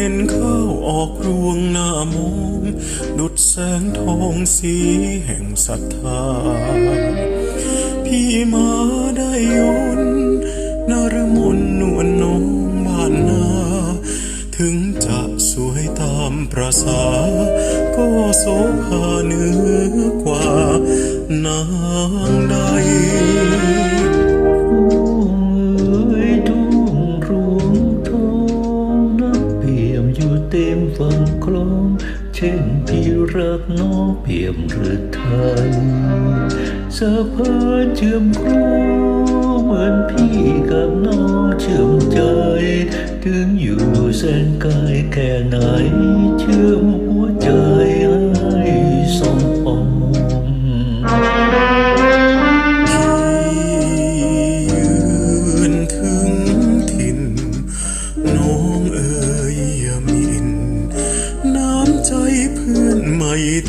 เห็นข้าวออกรวงหน้ามงดุดแสงทองสีแห่งศรัทธา พี่มาได้ยนนารมนนวลน้องบ้านนา ถึงจะสวยตามประษา ก็โสภาเนื้อกว่านางใด ครองเช่นพี่รักน้องเปี่ยมหรือไทยสะพานเชื่อมครูเหมือนพี่กับน้องเชื่อมใจ ถึงอยู่แสนไกลแค่ไหนเชื่อมหัวใจ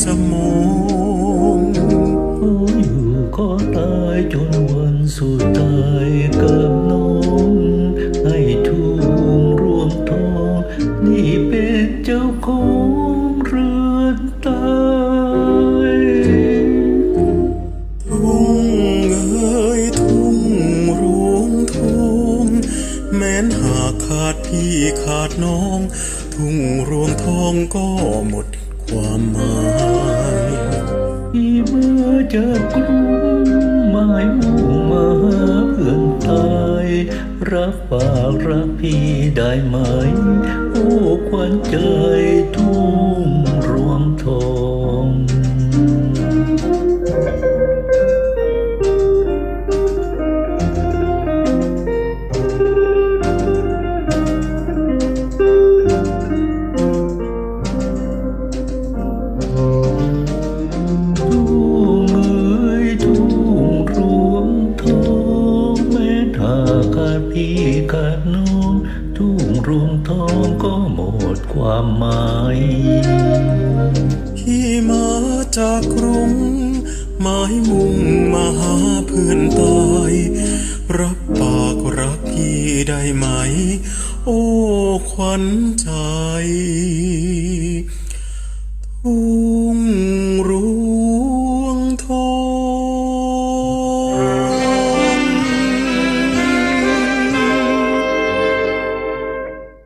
จะมองขออยู่ขอตายจนวันสุดท้ายกับน้องให้ทุ่งรวงทองนี่เป็นเจ้าของเรือนตายทุ่งเอ๋ยทุ่งรวงทองแม้นหากขาดพี่ขาดน้อง ทุ่งรวงทองก็หมด ความหมายที่เมื่อเจอกรุงหมายมุ่งมาเพื่อนตายรับปากรักพี่ได้ไหม โอ้ควันใจทุ่ว ดีกานนูนทุ่งรุมทองก็หมดความหมายที่มาจากกรุงหมายมุ่งมาหาเพื่อนตาย รับปากรักพี่ได้ไหม โอ้ ขวัญใจทุ่